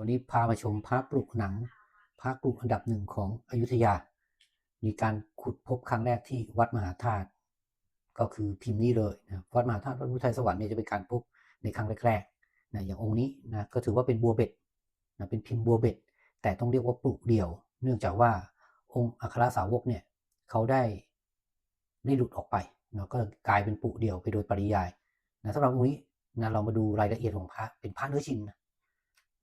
วันนี้พามาชมพระปลุกหนัง พระปลุกอันดับหนึ่งของอยุธยา มีการขุดพบครั้งแรกที่วัดมหาธาตุ ก็คือพิมพ์นี้เลยนะวัดมหาธาตุวัดพุทธไทยสวรรค์เนี่ยจะเป็นการพบในครั้งแรกๆนะอย่างองค์นี้นะก็ถือว่าเป็นบัวเบ็ดนะเป็นพิมพ์บัวเบ็ด แต่ต้องเรียกว่าปลุกเดี่ยว เนื่องจากว่าองค์อัครสาวกเนี่ยเขาได้ได้หลุดออกไปเนาะก็กลายเป็นปลุกเดี่ยวไปโดยปริยายนะสำหรับองค์นี้นะเรามาดูรายละเอียดของพระเป็นพระเนื้อชินนะ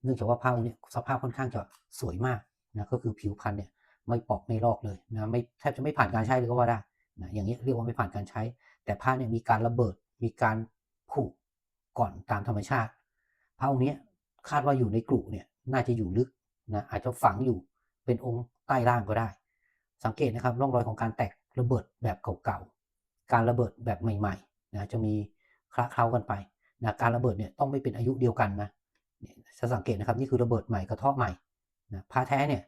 เนื่องจากว่าพระองค์เนี้สภาพค่อนข้างจะสวยมากนะก็คือผิวพรรณเนี่ยไม่ปอกไม่ลอกเลยนะไม่แทบจะไม่ผ่านการใช้เลยก็ว่าได้นะอย่างนี้เรียกว่าไม่ผ่านการใช้ แต่ผ้าเนี่ยมีการระเบิดมีการผุก่อนตามธรรมชาติผ้าองค์นี้คาดว่าอยู่ในกลุ่เนี่ยน่าจะอยู่ลึกนะอาจจะฝังอยู่เป็นองค์ใต้ล่างก็ได้ สังเกตนะครับร่องรอยของการแตกระเบิดแบบเก่าๆการระเบิดแบบใหม่ๆนะจะมีคละเคล้ากันไปนะการระเบิดเนี่ยต้องไม่เป็นอายุเดียวกันนะ จะสังเกตนะครับนี่คือระเบิดใหม่กระเทาะใหม่นะผ้าแท้เนี่ย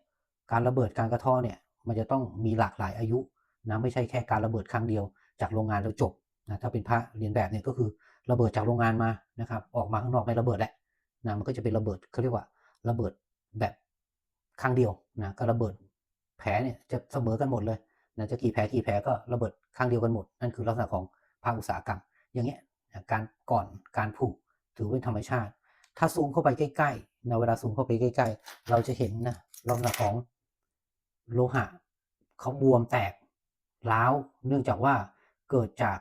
การระเบิดการกระเทาะเนี่ยมันจะต้องมีหลากหลายอายุนะไม่ใช่แค่การระเบิดครั้งเดียว จากโรงงานแล้วจบนะถ้าเป็นพระเรียนแบบเนี่ยก็คือระเบิดจากโรงงานมานะครับออกมาข้างนอกไม่ระเบิดแหละนะมันก็จะเป็นระเบิดเขาเรียกว่าระเบิดแบบครั้งเดียวนะก็ระเบิดแผลเนี่ยจะเสมอกันหมดเลยนะจะกี่แผลกี่แผลก็ระเบิดครั้งเดียวกันหมด นั่นคือลักษณะของภาคอุตสาหกรรม อย่างเงี้ยการก่อนการผูกถือเป็นธรรมชาติ ถ้าซูมเข้าไปใกล้ๆนะเวลาซูมเข้าไปใกล้ ๆ เราจะเห็นนะลักษณะของโลหะเขาบวมแตกร้าวเนื่องจากว่าเกิดจาก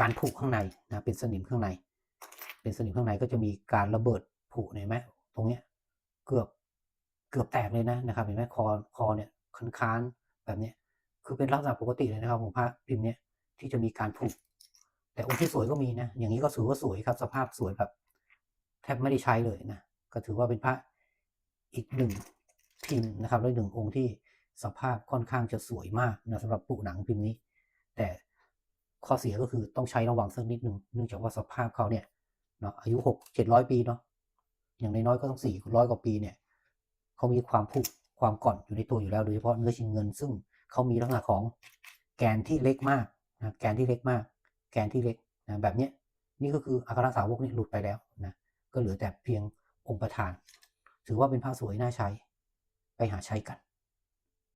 การผุข้างในนะเป็นสนิมข้างใน เป็นสนิมข้างในก็จะมีการระเบิดผุเห็นไหมตรงเนี้ยเกือบเกือบแตกเลยนะนะครับเห็นไหมคอคอเนี่ยคันค้านแบบเนี้ยคือเป็นลักษณะปกติเลยนะครับของพระพิมพ์เนี้ยที่จะมีการผุ แต่องค์ที่สวยก็มีนะ อย่างนี้ก็ถือว่าสวยครับ สภาพสวยแบบแทบไม่ได้ใช้เลยนะ ก็ถือว่าเป็นพระอีกหนึ่งพิมพ์นะครับและหนึ่งองค์ที่สภาพค่อนข้างจะสวยมากนะสำหรับปุหนังพิมพ์นี้ แต่ข้อเสียก็คือต้องใช้ระวังสักนิดหนึ่งเนื่องจากว่าสภาพเขาเนี่ยเนาะอายุหกเจ็ดร้อยปีเนาะอย่างน้อยๆก็ต้องสี่ร้อยกว่าปีเนี่ยเขามีความผุความก่อนอยู่ในตัวอยู่แล้วโดยเฉพาะเนื้อชิ้นเงิน ซึ่งเขามีลักษณะของแกนที่เล็กมากนะแกนที่เล็กมาก แกนที่เล็กนะแบบนี้นี่ก็คืออัครสาวกนี่หลุดไปแล้วนะก็เหลือแต่เพียงองค์ประธาน ถือว่าเป็นผ้าสวยน่าใช้ไปหาใช้กัน